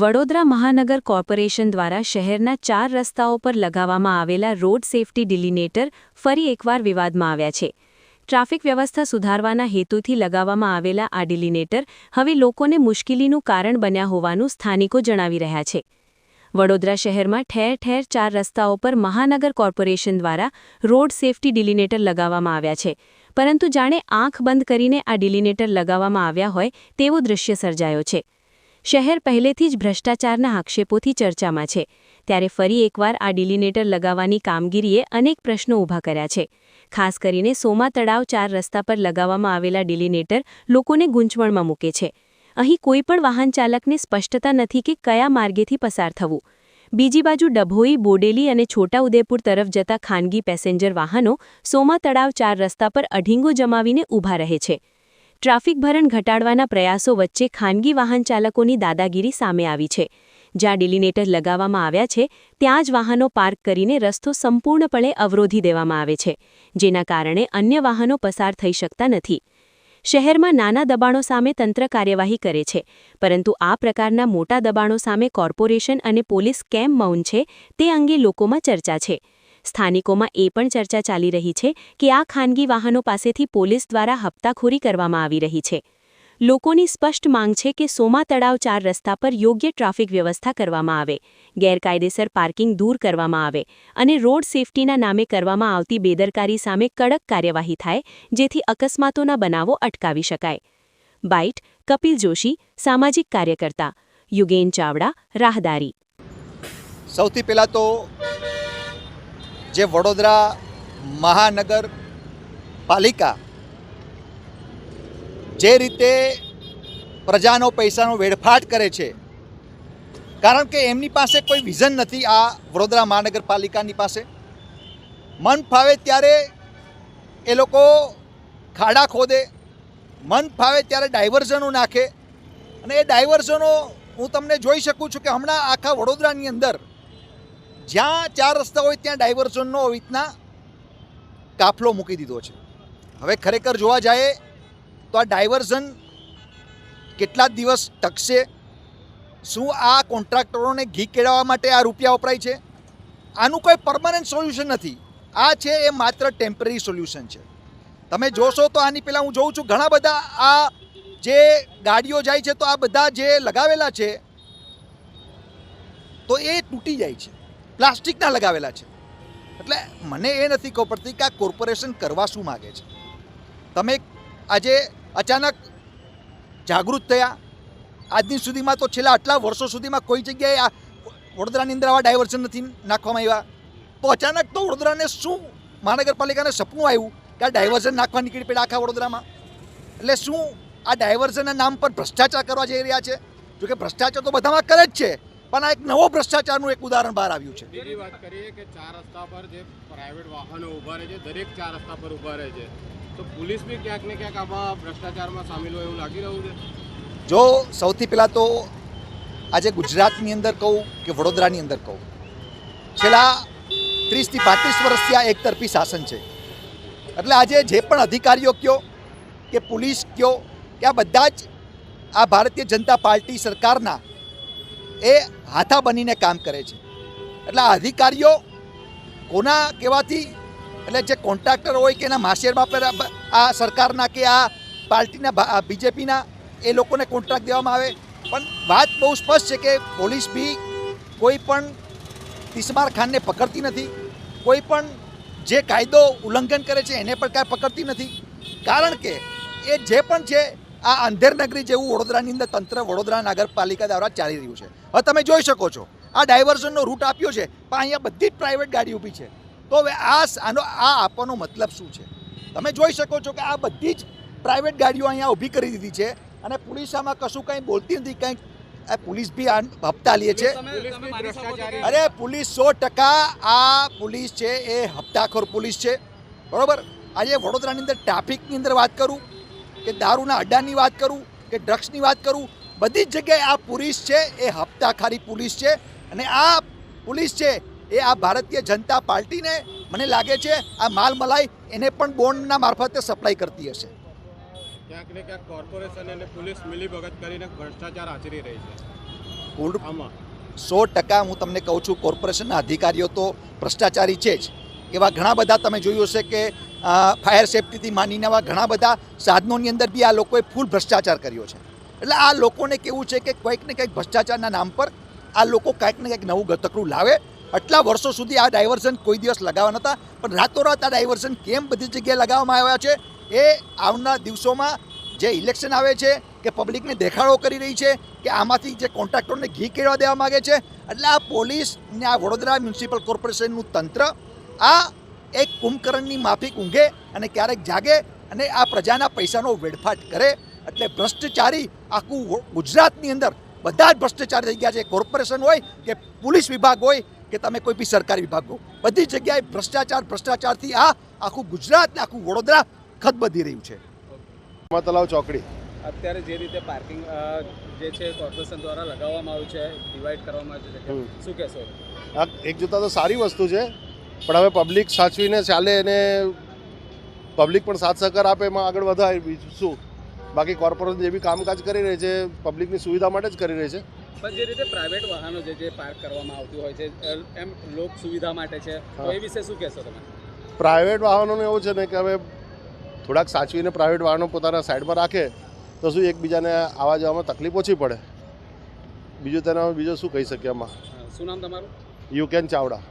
વડોદરા મહાનગર કોર્પોરેશન દ્વારા શહેરના ચાર રસ્તાઓ પર લગાવવામાં આવેલા રોડ સેફટી ડિલિનેટર ફરી એકવાર વિવાદમાં આવ્યા છે. ટ્રાફિક વ્યવસ્થા સુધારવાના હેતુથી લગાવવામાં આવેલા આ ડિલિનેટર હવે લોકોને મુશ્કેલીનું કારણ બન્યા હોવાનું સ્થાનિકો જણાવી રહ્યા છે. વડોદરા શહેરમાં ઠેર ઠેર ચાર રસ્તાઓ પર મહાનગર કોર્પોરેશન દ્વારા રોડ સેફટી ડિલિનેટર લગાવવામાં આવ્યા છે. પરંતુ જાણે આંખ બંધ કરીને આ ડિલિનેટર લગાવવામાં આવ્યા હોય તેવો દૃશ્ય સર્જાયો છે. શહેર પહેલેથી જ ભ્રષ્ટાચારના આક્ષેપોથી ચર્ચામાં છે. ત્યારે ફરી એકવાર આ ડિલિનેટર લગાવવાની કામગીરીએ અનેક પ્રશ્નો ઊભા કર્યા છે. ખાસ કરીને સોમા તળાવ ચાર રસ્તા પર લગાવવામાં આવેલા ડિલિનેટર લોકોને ગૂંચવણમાં મૂકે છે. અહીં કોઈપણ વાહન ચાલકને સ્પષ્ટતા નથી કે કયા માર્ગેથી પસાર થવું. બીજી બાજુ ડભોઈ, બોડેલી અને છોટાઉદેપુર તરફ જતા ખાનગી પેસેન્જર વાહનો સોમા તળાવ ચાર રસ્તા પર અઢીંગો જમાવીને ઊભા રહે છે. ટ્રાફિક ભરણ ઘટાડવાના પ્રયાસો વચ્ચે ખાનગી વાહન ચાલકોની દાદાગીરી સામે આવી છે. જ્યાં ડિલિનેટર લગાવવામાં આવ્યા છે, ત્યાં જ વાહનો પાર્ક કરીને રસ્તો સંપૂર્ણપણે અવરોધી દેવામાં આવે છે, જેના કારણે અન્ય વાહનો પસાર થઈ શકતા નથી. શહેરમાં નાના દબાણો સામે તંત્ર કાર્યવાહી કરે છે, પરંતુ આ પ્રકારના મોટા દબાણો સામે કોર્પોરેશન અને પોલીસ કેમ મૌન છે, તે અંગે લોકોમાં ચર્ચા છે. સ્થાનિકોમાં એ પણ ચર્ચા ચાલી રહી છે કે આ ખાનગી વાહનો પાસેથી પોલીસ દ્વારા હપ્તાખોરી કરવામાં આવી રહી છે. લોકોની સ્પષ્ટ માંગ છે કે સોમા તળાવ ચાર રસ્તા પર યોગ્ય ટ્રાફિક વ્યવસ્થા કરવામાં આવે, ગેરકાયદેસર પાર્કિંગ દૂર કરવામાં આવે અને રોડ સેફટીના નામે કરવામાં આવતી બેદરકારી સામે કડક કાર્યવાહી થાય, જેથી અકસ્માતોના બનાવો અટકાવી શકાય. બાઇટ, કપિલ જોશી, સામાજિક કાર્યકર્તા, યુગેન ચાવડા, રાહદારી. સૌથી પહેલાં તો જે વડોદરા મહાનગર પાલિકા જે રીતે પ્રજાનો પૈસાનો વેડફાટ કરે છે, કારણ કે એમની પાસે કોઈ વિઝન નથી આ વડોદરા મહાનગરપાલિકાની પાસે. મન ફાવે ત્યારે એ લોકો ખાડા ખોદે, મન ફાવે ત્યારે ડાયવર્ઝનો નાખે. અને એ ડાયવર્ઝનો હું તમને જોઈ શકું છું કે હમણાં આખા વડોદરાની અંદર જ્યાં ચાર રસ્તા હોય ત્યાં ડાયવર્ઝનનો રીતના કાફલો મૂકી દીધો છે. હવે ખરેખર જોવા જાય તો આ ડાયવર્ઝન કેટલા દિવસ ટકશે? શું આ કોન્ટ્રાક્ટરોને ઘી કેળવવા માટે આ રૂપિયા વપરાય છે? આનું કોઈ પરમાનન્ટ સોલ્યુશન નથી. આ છે એ માત્ર ટેમ્પરરી સોલ્યુશન છે. તમે જોશો તો આની પહેલાં હું જોઉં છું ઘણા બધા આ જે ગાડીઓ જાય છે તો આ બધા જે લગાવેલા છે, તો એ તૂટી જાય છે. પ્લાસ્ટિકના લગાવેલા છે. એટલે મને એ નથી ખબર પડતી કે આ કોર્પોરેશન કરવા શું માગે છે. તમે આજે અચાનક જાગૃત થયા. આજની સુધીમાં તો છેલ્લા આટલા વર્ષો સુધીમાં કોઈ જગ્યાએ આ વડોદરાની અંદર આવા ડાયવર્ઝન નથી નાખવામાં આવ્યા. તો અચાનક તો વડોદરાને શું મહાનગરપાલિકાને સપનું આવ્યું કે આ ડાયવર્ઝન નાખવા નીકળી પડ્યા આખા વડોદરામાં? એટલે શું આ ડાયવર્ઝનના નામ પર ભ્રષ્ટાચાર કરવા જઈ રહ્યા છે? જોકે ભ્રષ્ટાચાર તો બધામાં કરે જ છે. પણ આ એક નવો ભ્રષ્ટાચારનું એક ઉદાહરણ બહાર આવ્યું છે. બીજી વાત કરીએ કે ચાર રસ્તા પર જે પ્રાઇવેટ વાહનો ઊભા રહે છે દરેક ચાર રસ્તા પર ઊભા રહે છે તો પોલીસ બી ક્યાંક ને ક્યાંક આમાં ભ્રષ્ટાચારમાં સામેલ હોય એવું લાગી રહ્યું છે? જો સૌથી પહેલાં તો આજે ગુજરાતની અંદર કહું કે વડોદરાની અંદર કહું. છેલ્લા ત્રીસથી પાંત્રીસ વર્ષથી આ એકતરફી શાસન છે. એટલે આજે જે પણ અધિકારીઓ કયો કે પોલીસ કયો કે આ બધા જ આ ભારતીય જનતા પાર્ટી સરકારના એ હાથા બનીને કામ કરે છે. એટલે આ અધિકારીઓ કોના કહેવાથી, એટલે જે કોન્ટ્રાક્ટર હોય કે એના માશેરમાં પર આ સરકારના કે આ પાર્ટીના બીજેપીના, એ લોકોને કોન્ટ્રાક્ટ દેવામાં આવે. પણ વાત બહુ સ્પષ્ટ છે કે પોલીસ બી કોઈ પણ તિસ્માર ખાનને પકડતી નથી. કોઈ પણ જે કાયદો ઉલ્લંઘન કરે છે એને પણ કાંઈ પકડતી નથી. કારણ કે એ જે પણ છે આ અંધેર નગરી જેવું વડોદરાની અંદર તંત્ર વડોદરા નગરપાલિકા દ્વારા ચાલી રહ્યું છે. હવે તમે જોઈ શકો છો આ ડાયવર્ઝનનો રૂટ આપ્યો છે પણ અહીંયા બધી જ પ્રાઇવેટ ગાડી ઊભી છે. તો હવે આ આનો આ આપવાનો મતલબ શું છે? તમે જોઈ શકો છો કે આ બધી જ પ્રાઇવેટ ગાડીઓ અહીંયા ઊભી કરી દીધી છે અને પોલીસ આમાં કશું કંઈ બોલતી નથી કંઈક આ પોલીસ બી આ હપ્તા લે છે અરે પોલીસ સો ટકા આ પોલીસ છે એ હપ્તાખોર પોલીસ છે. બરાબર? આજે વડોદરાની અંદર ટ્રાફિકની અંદર વાત કરું કે દારૂના અડ્ડાની વાત કરું કે ડ્રગ્સની વાત કરું બધી જ જગ્યાએ આ પોલીસ છે એ હપ્તાખારી પોલીસ છે અને આ પોલીસ છે એ આ ભારતીય જનતા પાર્ટીને મને લાગે છે આ માલ મલાઈ એને પણ બોન્ડના મારફતે સપ્લાય કરતી હશે. ક્યાંક ને ક્યાંક કોર્પોરેશન અને પોલીસ મિલીભગત કરીને ભ્રષ્ટાચાર આચરી રહી છે. આમાં. સો ટકા હું તમને કહું છું કોર્પોરેશનના અધિકારીઓ તો ભ્રષ્ટાચારી છે જ. એવા ઘણા બધા તમે જોયું હશે કે ફાયર સેફટીથી માંડીને આવા ઘણા બધા સાધનોની અંદર બી આ લોકોએ ફૂલ ભ્રષ્ટાચાર કર્યો છે. એટલે આ લોકોને કેવું છે કે કંઈક ને કંઈક ભ્રષ્ટાચારના નામ પર આ લોકો કંઈક ને કંઈક નવું ગતકડું લાવે. આટલા વર્ષો સુધી આ ડાયવર્ઝન કોઈ દિવસ લગાવવા નહોતા પણ રાતોરાત આ ડાયવર્ઝન કેમ બધી જગ્યાએ લગાવવામાં આવ્યા છે એ આવનાર દિવસોમાં જે ઇલેક્શન આવે છે કે પબ્લિકને દેખાડો કરી રહી છે કે આમાંથી જે કોન્ટ્રાક્ટરને ઘી કેળવા દેવા માગે છે. એટલે આ પોલીસ ને આ વડોદરા મ્યુનિસિપલ કોર્પોરેશનનું તંત્ર આ એક કુંભકર્ણની માફિક ઊંઘે અને ક્યારેક જાગે અને આ પ્રજાના પૈસાનો વેડફાટ કરે. એટલે ભ્રષ્ટાચારી આખું ગુજરાતની અંદર બધા જ ભ્રષ્ટાચાર થઈ ગયા છે. કોર્પોરેશન હોય કે પોલીસ વિભાગ હોય કે તમે કોઈ બી સરકારી વિભાગ હો. બધી જગ્યાએ ભ્રષ્ટાચાર ભ્રષ્ટાચારથી આ આખું ગુજરાત ને આખું વડોદરા ખતબદી રહ્યું છે. તલાવ ચોકડી. અત્યારે જે રીતે પાર્કિંગ જે છે કોર્પોરેશન દ્વારા લગાવવામાં આવ્યું છે ડિવાઈડ કરવામાં આવ્યું છે. શું કહેશો? એક જોતા તો સારી વસ્તુ છે. પણ હવે પબ્લિક સાચવીને ચાલે અને પબ્લિક પણ સાથ સહકાર આપે એમાં આગળ વધાય બીજું શું? બાકી કોર્પોરેશન જે બી કામકાજ કરી રહી છે પબ્લિકની સુવિધા માટે જ કરી રહી છે. પણ જે રીતે પ્રાઇવેટ વાહનો જે જે પાર્ક કરવામાં આવતી હોય છે એમ લોક સુવિધા માટે છે તો એ વિશે શું કહેશો તમે? પ્રાઇવેટ વાહનોને એવું છે ને કે હવે થોડાક સાચવીને પ્રાઇવેટ વાહનો પોતાના સાઈડમાં રાખે તો શું એકબીજાને આવવા જવામાં તકલીફ ઓછી પડે? બીજું તેના બીજું શું કહી શકીએ આમાં? શું નામ તમારું? યુ કેન ચાવડા.